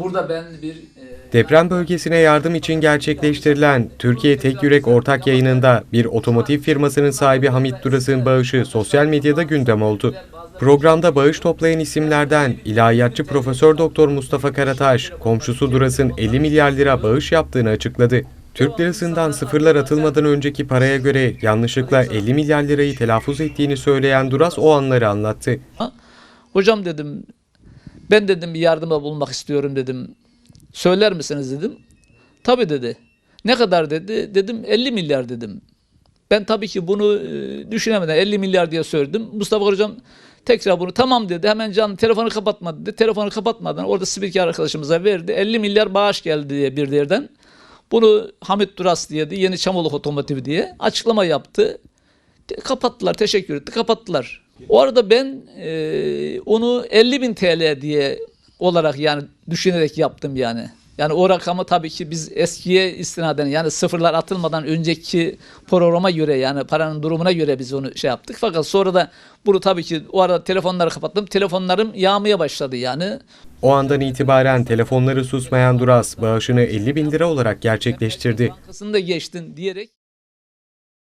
Burada ben bir e, Deprem bölgesine yardım için gerçekleştirilen Türkiye Tek Yürek ortak yayınında bir otomotiv firmasının sahibi Hamit Duras'ın bağışı sosyal medyada gündem oldu. Programda bağış toplayan isimlerden ilahiyatçı Profesör Doktor Mustafa Karataş, komşusu Duras'ın 50 milyar lira bağış yaptığını açıkladı. Türk lirasından sıfırlar atılmadan önceki paraya göre yanlışlıkla 50 milyar lirayı telaffuz ettiğini söyleyen Duras o anları anlattı. hocam dedim ben dedim bir yardımda bulunmak istiyorum dedim. Söyler misiniz dedim. Tabii dedi. Ne kadar dedi? Dedim 50 milyar dedim. Ben tabii ki bunu e, düşünemeden 50 milyar diye söyledim. Mustafa hocam tekrar bunu tamam dedi. Hemen can telefonu kapatma dedi. Telefonu kapatmadan orada spiker arkadaşımıza verdi. 50 milyar bağış geldi diye bir yerden. Bunu Hamit Duras diye de Yeni Çamoluk Otomotiv diye açıklama yaptı. Kapattılar, teşekkür etti, kapattılar. O arada ben e, onu 50 bin TL diye olarak yani düşünerek yaptım yani. Yani o rakamı tabii ki biz eskiye istinaden yani sıfırlar atılmadan önceki programa göre yani paranın durumuna göre biz onu şey yaptık. Fakat sonra da bunu tabii ki o arada telefonları kapattım. Telefonlarım yağmaya başladı yani. O andan itibaren telefonları susmayan Duras bağışını 50 bin lira olarak gerçekleştirdi. Bankasını da geçtin diyerek